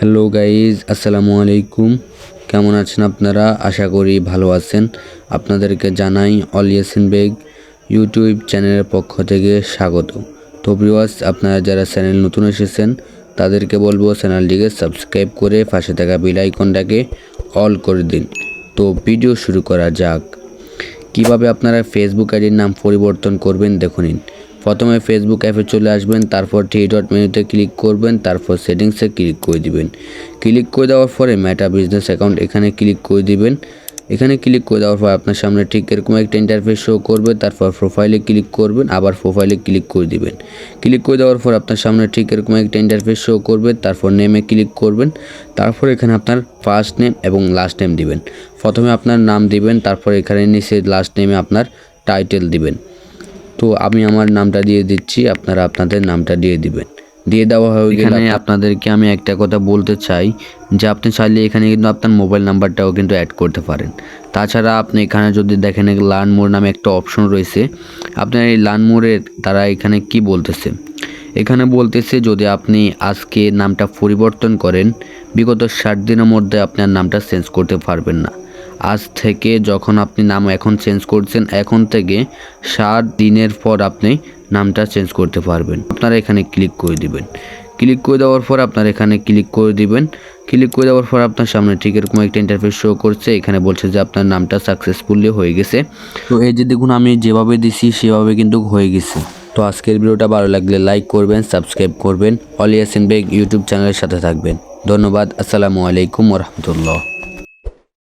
Hello guys আসসালামু আলাইকুম কেমন আছেন আপনারা? আশা করি ভালো আছেন। আপনাদেরকে জানাই অল ইয়াসিন বেগ ইউটিউব চ্যানেলের পক্ষ থেকে স্বাগত। তো ভিউয়ার্স আপনারা যারা চ্যানেল নতুন এসেছেন, তাদেরকে বলব চ্যানেলটিকে সাবস্ক্রাইব করে পাশে থাকা বেল আইকনটাকে অল করে দিন। তো ভিডিও শুরু করা যাক। কীভাবে আপনারা ফেসবুক আইডির নাম পরিবর্তন করবেন দেখুন নিন। প্রথমে ফেসবুক অ্যাপে চলে আসবেন, তারপর থ্রি ডট মেনুতে ক্লিক করবেন, তারপর সেটিংসে ক্লিক করে দিবেন। ক্লিক করে দেওয়ার পরে মেটা বিজনেস অ্যাকাউন্ট এখানে ক্লিক করে দিবেন। এখানে ক্লিক করে দেওয়ার পর আপনার সামনে ঠিক এরকম একটা ইন্টারফেস শো করবে, তারপর প্রোফাইলে ক্লিক করবেন, আবার প্রোফাইলে ক্লিক করে দিবেন। ক্লিক করে দেওয়ার পর আপনার সামনে ঠিক এরকম একটা ইন্টারফেস শো করবে, তারপর নেমে ক্লিক করবেন, তারপর এখানে আপনার ফার্স্ট নেম এবং লাস্ট নেম দিবেন। প্রথমে আপনার নাম দিবেন, তারপর এখানে নিচে লাস্ট নেমে আপনার টাইটেল দিবেন। তো আমি আমার নামটা দিয়ে দিচ্ছি আপনারা আপনাদের নামটা দিয়ে দিবেন। দিয়ে দেওয়া হয়ে গেলে এখানে আপনাদেরকে আমি একটা কথা বলতে চাই যে আপনি চাইলে এখানে কিন্তু আপনার মোবাইল নাম্বারটাও কিন্তু অ্যাড করতে পারেন। তাছাড়া আপনি এখানে যদি দেখেন লার্ন মোর নামে একটা অপশন রয়েছে আপনার এই লার্ন মোড়ের তারা এখানে কি বলতেছে? এখানে বলতেছে যদি আপনি আজকে নামটা পরিবর্তন করেন বিগত ষাট দিনের মধ্যে আপনার নামটা চেঞ্জ করতে পারবেন না। আজ থেকে যখন আপনি নাম এখন চেঞ্জ করছেন, এখন থেকে ষাট দিনের পর আপনি নামটা চেঞ্জ করতে পারবেন। আপনারা এখানে ক্লিক করে দিবেন। ক্লিক করে দেওয়ার পর আপনার এখানে ক্লিক করে দিবেন। ক্লিক করে দেওয়ার পর আপনার সামনে ঠিক এরকম একটা ইন্টারফেস শো করছে, এখানে বলছে যে আপনার নামটা সাকসেসফুলি হয়ে গেছে। তো এই যে দেখুন, আমি যেভাবে দিছি, সেভাবে কিন্তু হয়ে গেছে। তো আজকের ভিডিওটা ভালো লাগলে লাইক করবেন সাবস্ক্রাইব করবেন। অলিয়াসিন বেগ ইউটিউব চ্যানেলের সাথে থাকবেন। ধন্যবাদ, আসসালামু আলাইকুম রহমতুল্লাহ।